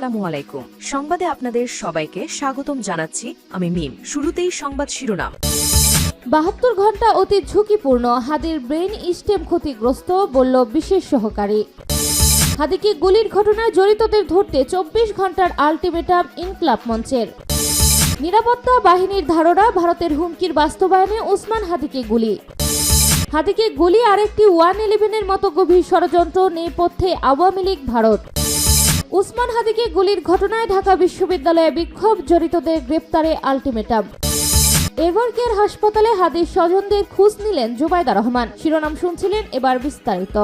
আলাইকুম সংবাদে আপনাদের সবাইকে স্বাগতম জানাচ্ছি আমি মিম। শুরুতেই সংবাদ শিরোনাম। বাহাত্তর ঘণ্টা অতি ঝুঁকিপূর্ণ হাদির ব্রেন স্টেম ক্ষতিগ্রস্ত বলল বিশেষ সহকারী। হাদিকে গুলির ঘটনায় জড়িতদের ধরতে চব্বিশ ঘণ্টার আলটিমেটাম ইনকলাব মঞ্চের। নিরাপত্তা বাহিনীর ধারণা, ভারতের হুমকির বাস্তবায়নে ওসমান হাদিকে গুলি। হাদিকে গুলি আরেকটি ওয়ান ইলেভেনের মতো গভীর ষড়যন্ত্র নেপথ্যে আওয়ামী লীগ, ভারত। উসমান হাদিকে গুলির ঘটনায় ঢাকা বিশ্ববিদ্যালয়ে বিক্ষোভ, জড়িতদের গ্রেপ্তারে আলটিমেটাম। এভারকেয়ার হাসপাতালে হাদির স্বজনদের খোঁজ নিলেন জুবাইদা রহমান। শিরোনাম শুনছিলেন এবার বিস্তারিত।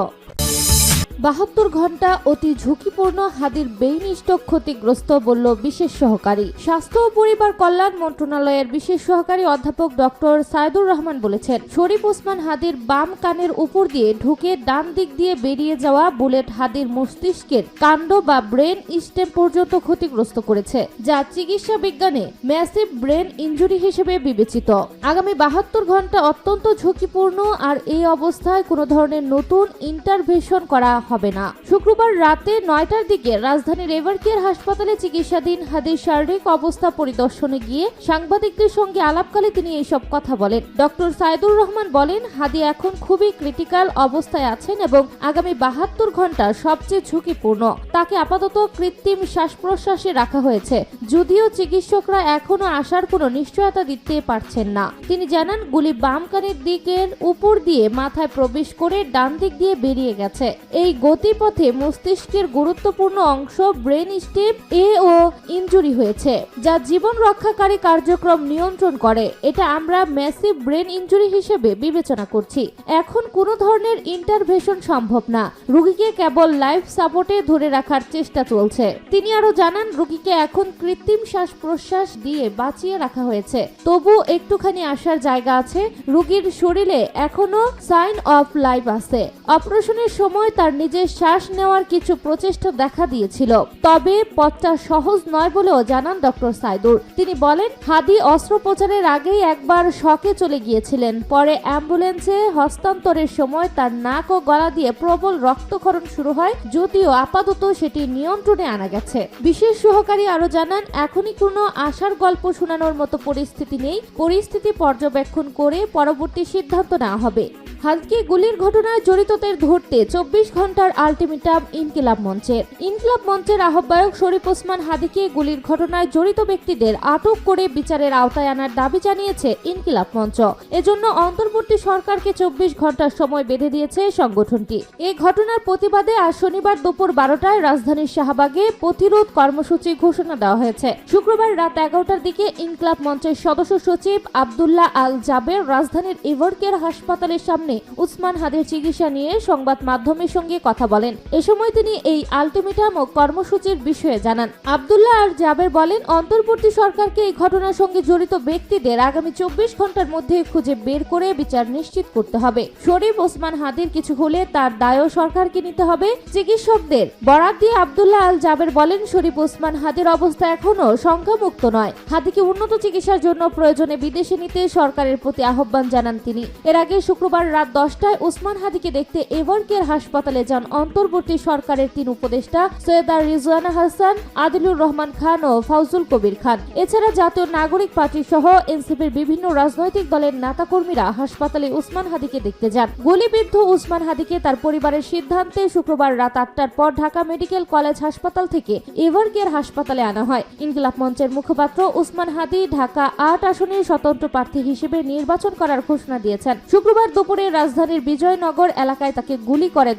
বাহাত্তর ঘণ্টা অতি ঝুঁকিপূর্ণ হাদির বেইন ক্ষতিগ্রস্ত বলল বিশেষ সহকারী। স্বাস্থ্য ও পরিবার কল্যাণ মন্ত্রণালয়ের বিশেষ সহকারী অধ্যাপক ডক্টর সাইদুর রহমান বলেছেন, শরীফ ওসমান হাদির বাম কানের উপর দিয়ে ঢুকে ডান দিক দিয়ে বেরিয়ে যাওয়া বুলেট হাদির মস্তিষ্কের কাণ্ড বা ব্রেন স্টেম পর্যন্ত ক্ষতিগ্রস্ত করেছে, যা চিকিৎসা বিজ্ঞানে ম্যাসিভ ব্রেন ইঞ্জুরি হিসেবে বিবেচিত। আগামী বাহাত্তর ঘণ্টা অত্যন্ত ঝুঁকিপূর্ণ আর এই অবস্থায় কোনো ধরনের নতুন ইন্টারভেশন করা হবে না। শুক্রবার রাতে নয়টার দিকে রাজধানীর এভারকেয়ার হাসপাতালে চিকিৎসাধীন হাদির শারীরিক অবস্থা পরিদর্শনে গিয়ে সাংবাদিকদের সঙ্গে আলাপকালে তিনি এইসব কথা বলেন। ডক্টর সাইদুর রহমান বলেন, হাদি এখন খুবই ক্রিটিক্যাল অবস্থায় আছেন এবং আগামী বাহাত্তর ঘণ্টা সবচেয়ে ঝুঁকিপূর্ণ। তাকে আপাতত কৃত্রিম শ্বাস প্রশ্বাসে রাখা হয়েছে। যদিও চিকিৎসকরা এখনও আসার কোনো নিশ্চয়তা দিতে পারছেন না। তিনি জানান, গুলি বাম কানের দিকের উপর দিয়ে মাথায় প্রবেশ করে ডান দিক দিয়ে বেরিয়ে গেছে। এই গতিপথে মস্তিষ্কের গুরুত্বপূর্ণ অংশ ব্রেন স্টেপ, এ ও ইনজুরি হয়েছে, যা জীবন রক্ষাকারী কার্যক্রম নিয়ন্ত্রণ করে। এটা আমরা ম্যাসিভ ব্রেন ইনজুরি হিসেবে বিবেচনা করছি। এখন কোনো ধরনের ইন্টারভেশন সম্ভব না। রুগীকে কেবল লাইফ সাপোর্টে ধরে রাখার চেষ্টা চলছে। তিনি আরও জানান, রুগীকে এখন কৃত্রিম শ্বাস প্রশ্বাস দিয়ে বাঁচিয়ে রাখা হয়েছে। তবু একটুখানি আসার জায়গা আছে। রুগীর শরীরে এখনও সাইন অফ লাইফ আছে। অপারেশনের সময় তার নিজের শ্বাস নেওয়ার কিছু প্রচেষ্টা দেখা দিয়েছিল। তবে পথটা সহজ নয় বলেও জানান ডক্টর সাইদুর। তিনি বলেন, হাদি অস্ত্রোপচারের আগেই একবার শকে চলে গিয়েছিলেন। পরে অ্যাম্বুলেন্সে হস্তান্তরের সময় তার নাক ও গলা দিয়ে প্রবল রক্তক্ষরণ শুরু হয়, যদিও আপাতত সেটি নিয়ন্ত্রণে আনা গেছে। বিশেষ সহকারী আরও জানান, এখনই কোনো আশার গল্প শোনানোর মতো পরিস্থিতি নেই। পরিস্থিতি পর্যবেক্ষণ করে পরবর্তী সিদ্ধান্ত নেওয়া হবে। হালকি গুলির ঘটনায় জড়িতদের ধরতে চব্বিশ ঘণ্টার আলটিমেটাম ইনকিলাব মঞ্চের ইনকিলাব মঞ্চের আহ্বায়ক শরীফ ওসমান হাদিকে গুলির ঘটনায় জড়িত ব্যক্তিদের আটক করে বিচারের আওতায় আনার দাবি জানিয়েছে ইনকিলাব মঞ্চ। এজন্য অন্তর্বর্তী সরকারকে চব্বিশ ঘণ্টার সময় বেঁধে দিয়েছে সংগঠনটি। এই ঘটনার প্রতিবাদে আজ শনিবার দুপুর বারোটায় রাজধানীর শাহবাগে প্রতিরোধ কর্মসূচি ঘোষণা দেওয়া হয়েছে। শুক্রবার রাত এগারোটার দিকে ইনকিলাব মঞ্চের সদস্য সচিব আবদুল্লাহ আল জাবের রাজধানীর এভারকেয়ার হাসপাতালের সামনে উসমান হাদের চিকিৎসা নিয়ে সংবাদ মাধ্যমের সঙ্গে কথা বলেন। এ সময় তিনি এই আলটিমেটাম ও কর্মসূচির বিষয়ে জানান। আবদুল্লাহ আর জাবের বলেন, অন্তর্বর্তী সরকারকে এই ঘটনার সঙ্গে জড়িত ব্যক্তিদের আগামী চব্বিশ ঘণ্টার মধ্যে খুঁজে বের করে বিচার নিশ্চিত করতে হবে। শরীফ ওসমান হাদির কিছু হলে তার দায়ও সরকারকে নিতে হবে। চিকিৎসকদের বরাত দিয়ে আবদুল্লাহ আল জাবের বলেন, শরীফ ওসমান হাদির অবস্থা এখনও সংখ্যামুক্ত নয়। হাদিকে উন্নত চিকিৎসার জন্য প্রয়োজনে বিদেশে নিতে সরকারের প্রতি আহ্বান জানান তিনি। এর আগে শুক্রবার রাত দশটায় ওসমান হাদিকে দেখতে এভারকেয়ার হাসপাতালে যান অন্তর্বর্তী সরকারের তিন উপদেষ্টা, সৈয়দা রিজওয়ানা হাসান, আদিলুর রহমান খান ও ফাউজুল কবির খান। এছাড়া জাতীয় নাগরিক পার্টি সহ এনসিপির বিভিন্ন রাজনৈতিক দলের নেতাকর্মীরা হাসপাতালে উসমান হাদিকে দেখতে যান। গুলিবিদ্ধ উসমান হাদিকে তার পরিবারের সিদ্ধান্তে শুক্রবার রাত আটটার পর ঢাকা মেডিকেল কলেজ হাসপাতাল থেকে এভারকেয়ার হাসপাতালে আনা হয়। ইনকিলাব মঞ্চের মুখপাত্র উসমান হাদি ঢাকা আট আসনের স্বতন্ত্র প্রার্থী হিসেবে নির্বাচন করার ঘোষণা দিয়েছেন। শুক্রবার দুপুরে রাজধানীর বিজয়নগর এলাকায় তাকে গুলি করে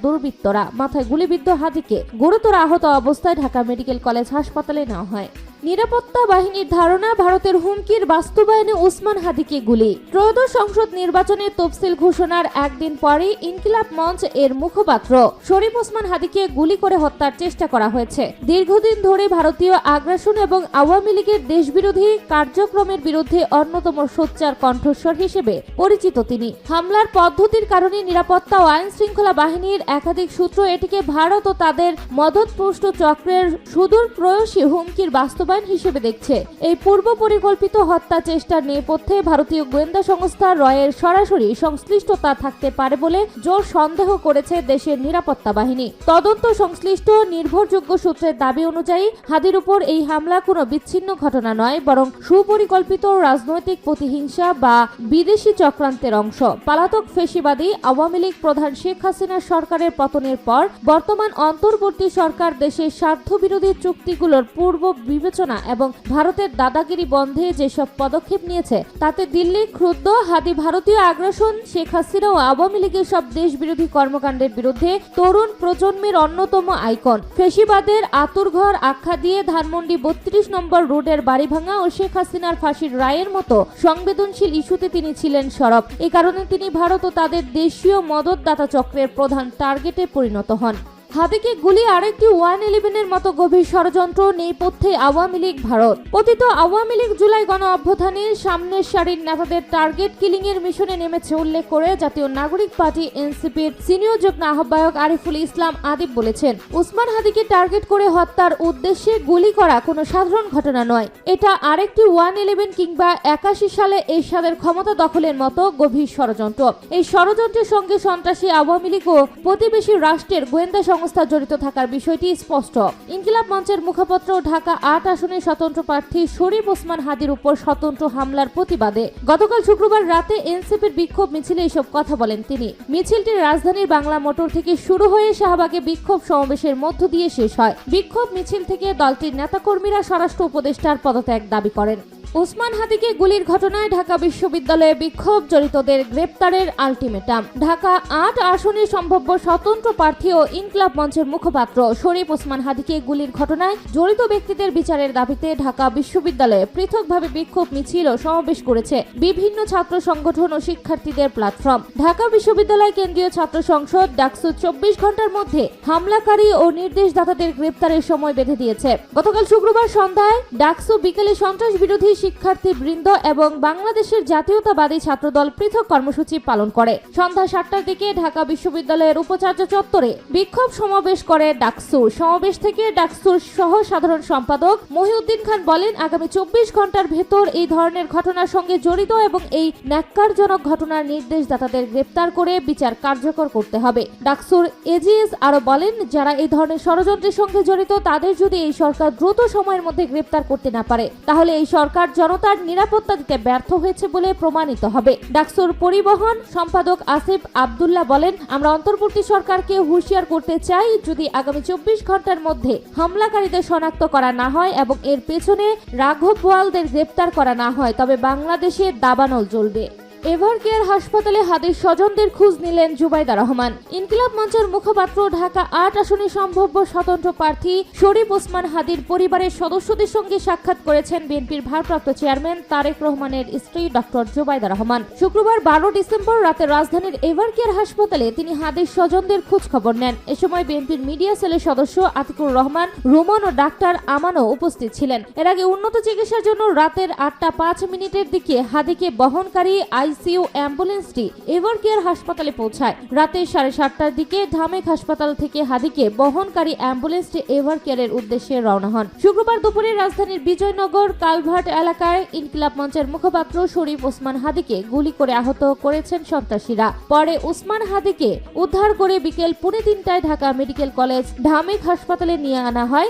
দুর্বৃত্তরা মাথায় গুলিবিদ্ধ হাতিকে গুরুতর আহত অবস্থায় ঢাকা মেডিকেল কলেজ হাসপাতালে নেওয়া হয়। নিরাপত্তা বাহিনীর ধারণা, ভারতের হুমকির বাস্তবায়নে উসমান হাদিকে গুলি। ত্রয়োদশ সংসদ নির্বাচনের তফসিল ঘোষণার একদিন পরে ইনকিলাব মঞ্চ এর মুখপাত্র শরীফ ওসমান হাদিকে গুলি করে হত্যার চেষ্টা করা হয়েছে। দীর্ঘদিন ধরে ভারতীয় আগ্রাসন এবং আওয়ামী লীগের দেশবিরোধী কার্যক্রমের বিরুদ্ধে অন্যতম সোচ্চার কণ্ঠস্বর হিসেবে পরিচিত তিনি। হামলার পদ্ধতির কারণে নিরাপত্তা ও আইন শৃঙ্খলা বাহিনীর একাধিক সূত্র এটিকে ভারত ও তাদের মদতপুষ্ট চক্রের সুদূর প্রয়সী হুমকির বাস্তব বাস্তবায়ন হিসেবে দেখছে। এই পূর্ব পরিকল্পিত হত্যা চেষ্টার নেপথ্যে ভারতীয় গোয়েন্দা সংস্থা রয়ের সরাসরি সংশ্লিষ্টতা থাকতে পারে বলে জোর সন্দেহ করেছে দেশের নিরাপত্তা বাহিনী। তদন্ত সংশ্লিষ্ট নির্ভরযোগ্য সূত্রের দাবি অনুযায়ী হাদির উপর এই হামলা কোনো বিচ্ছিন্ন ঘটনা নয়, বরং সুপরিকল্পিত রাজনৈতিক প্রতিহিংসা বা বিদেশি চক্রান্তের অংশ। পালাতক ফেসিবাদী আওয়ামী লীগ প্রধান শেখ হাসিনা সরকারের পতনের পর বর্তমান অন্তর্বর্তী সরকার দেশের স্বার্থ স্বার্থবিরোধী চুক্তিগুলোর পূর্ব বিবেচনা এবং ভারতের দাদাগিরি বন্ধে যেসব পদক্ষেপ নিয়েছে, তাতে দিল্লি ক্ষুব্ধ, হাদি ভারতীয় আগ্রাসন, শেখ হাসিনা ও আওয়ামী লীগের সব দেশবিরোধী কর্মকাণ্ডের বিরুদ্ধে তরুণ প্রজন্মের অন্যতম আইকন। ফেসিবাদের আতুরঘর আখ্যা দিয়ে ধানমন্ডি বত্রিশ নম্বর রোডের বাড়ি ভাঙা ও শেখ হাসিনার ফাঁসির রায়ের মতো সংবেদনশীল ইস্যুতে তিনি ছিলেন সরব। এ কারণে তিনি ভারত ও তাদের দেশীয় মদতদাতা চক্রের প্রধান টার্গেটে পরিণত হন। হাদিকে গুলি আরেকটি ওয়ান ইলেভেনের মতো গভীর ষড়যন্ত্র নেপথ্যে আওয়ামী লীগ, ভারত। পতিত আওয়ামী লীগ জুলাই গণ অভ্যুত্থানের সামনের সারির নেতাদের টার্গেট কিলিং এর মিশনে নেমেছে উল্লেখ করে জাতীয় নাগরিক পার্টি এনসিপির সিনিয়র যুগ্ম আহ্বায়ক আরিফুল ইসলাম আদিব বলেছেন, উসমান হাদিকে টার্গেট করে হত্যার উদ্দেশ্যে গুলি করা কোনো সাধারণ ঘটনা নয়। এটা আরেকটি ওয়ান ইলেভেন কিংবা একাশি সালে এরশাদের ক্ষমতা দখলের মতো গভীর ষড়যন্ত্র। এই ষড়যন্ত্রের সঙ্গে সন্ত্রাসী আওয়ামী লীগ ও প্রতিবেশী রাষ্ট্রের গোয়েন্দা সংস্থা জড়িত থাকার বিষয়টি স্পষ্ট। ইনকিলাব মঞ্চের মুখপত্র ঢাকা আট আসনের স্বতন্ত্র প্রার্থী শরীফ ওসমান হাদির উপর স্বতন্ত্র হামলার প্রতিবাদে। গতকাল শুক্রবার রাতে এনসিপির বিক্ষোভ মিছিলে এসব কথা বলেন তিনি। মিছিলটি রাজধানীর বাংলা মোটর থেকে শুরু হয়ে শাহবাগে বিক্ষোভ সমাবেশের মধ্য দিয়ে শেষ হয়। বিক্ষোভ মিছিল থেকে দলটির নেতাকর্মীরা স্বরাষ্ট্র উপদেষ্টার পদত্যাগ দাবি করেন। ওসমান হাদিকে গুলির ঘটনায় ঢাকা বিশ্ববিদ্যালয়ে বিক্ষোভ, জড়িতদের গ্রেপ্তারের আলটিমেটাম। ঢাকা আট আসনে সম্ভাব্য স্বতন্ত্র প্রার্থী ও ইনকলাব মঞ্চের মুখপাত্র শরীফ ওসমান হাদিকে গুলির ঘটনায় জড়িত ব্যক্তিদের বিচারের দাবিতে ঢাকা বিশ্ববিদ্যালয়ে পৃথকভাবে বিক্ষোভ মিছিল ও সমাবেশ করেছে বিভিন্ন ছাত্র সংগঠন ও শিক্ষার্থীদের প্ল্যাটফর্ম। ঢাকা বিশ্ববিদ্যালয় কেন্দ্রীয় ছাত্র সংসদ ডাকসু চব্বিশ ঘণ্টার মধ্যে হামলাকারী ও নির্দেশদাতাদের গ্রেপ্তারের সময় বেঁধে দিয়েছে। গতকাল শুক্রবার সন্ধ্যায় ডাকসু বিকেলে সন্ত্রাস বিরোধী শিক্ষার্থী বৃন্দ এবং বাংলাদেশের জাতীয়তাবাদী ছাত্রদল পৃথক কর্মসূচি পালন করে। সন্ধ্যা সাতটার দিকে ঢাকা বিশ্ববিদ্যালয়ের উপাচার্য চত্বরে বিক্ষোভ সমাবেশ করে ডাকসু সমাবেশ থেকে ডাকসুর সহ সাধারণ সম্পাদক মহিউদ্দিন খান বলেন, আগামী চব্বিশ ঘণ্টার ভেতর এই ধরনের ঘটনার সঙ্গে জড়িত এবং এই ন্যাক্কারজনক ঘটনার নির্দেশদাতাদের গ্রেপ্তার করে বিচার কার্যকর করতে হবে। ডাকসুর এজিএস আরও বলেন, যারা এই ধরনের ষড়যন্ত্রের সঙ্গে জড়িত, তাদের যদি এই সরকার দ্রুত সময়ের মধ্যে গ্রেপ্তার করতে না পারে, তাহলে এই সরকার জনতার নিরাপত্তা দিতে ব্যর্থ হয়েছে বলে প্রমাণিত হবে। ডাকসুর পরিবহন সম্পাদক আসিফ আবদুল্লাহ বলেন, আমরা অন্তর্বর্তী সরকারকে হুঁশিয়ার করতে চাই যদি আগামী চব্বিশ ঘণ্টার মধ্যে হামলাকারীদের শনাক্ত করা না হয় এবং এর পেছনে রাঘব বোয়ালদের গ্রেপ্তার করা না হয়, তবে বাংলাদেশে দাবানল জ্বলবে। এভার কেয়ার হাসপাতালে হাদির স্বজনদের খোঁজ নিলেন জুবাইদা রহমান। ইনকিলাব মঞ্চের মুখপাত্র, ঢাকা আট আসনে সম্ভাব্য স্বতন্ত্র প্রার্থী শরীফ ওসমান হাদির পরিবারের সদস্যদের সঙ্গে সাক্ষাৎ করেছেন বিএনপির ভারপ্রাপ্ত চেয়ারম্যান তারেক রহমানের স্ত্রী ডক্টর জুবাইদা রহমান। শুক্রবার বারো ডিসেম্বর রাতে রাজধানীর এভার কেয়ার হাসপাতালে তিনি হাদির স্বজনদের খোঁজ খবর নেন। এ সময় বিএনপির মিডিয়া সেলের সদস্য আতিকুর রহমান, রোমন ও ডাক্তার আমানও উপস্থিত ছিলেন। এর আগে উন্নত চিকিৎসার জন্য রাতের আটটা পাঁচ মিনিটের দিকে হাদিকে বহনকারী আইসিইউ অ্যাম্বুলেন্সটি এভার কেয়ার হাসপাতালে পৌঁছায়। রাতে সাড়ে সাতটার দিকে ঢামেক হাসপাতাল থেকে হাদিকে বহনকারী অ্যাম্বুলেন্সটি এভার কেয়ারের উদ্দেশ্যে রওনা হন। শুক্রবার দুপুরে রাজধানীর বিজয়নগর, কালভার্ট এলাকায় ইনকিলাব মঞ্চের মুখপাত্র শরীফ ওসমান হাদিকে গুলি করে আহত করেছেন সন্ত্রাসীরা। পরে ওসমান হাদিকে উদ্ধার করে বিকেল পুনে তিনটায় ঢাকা মেডিকেল কলেজ ঢামেক হাসপাতালে নিয়ে আনা হয়।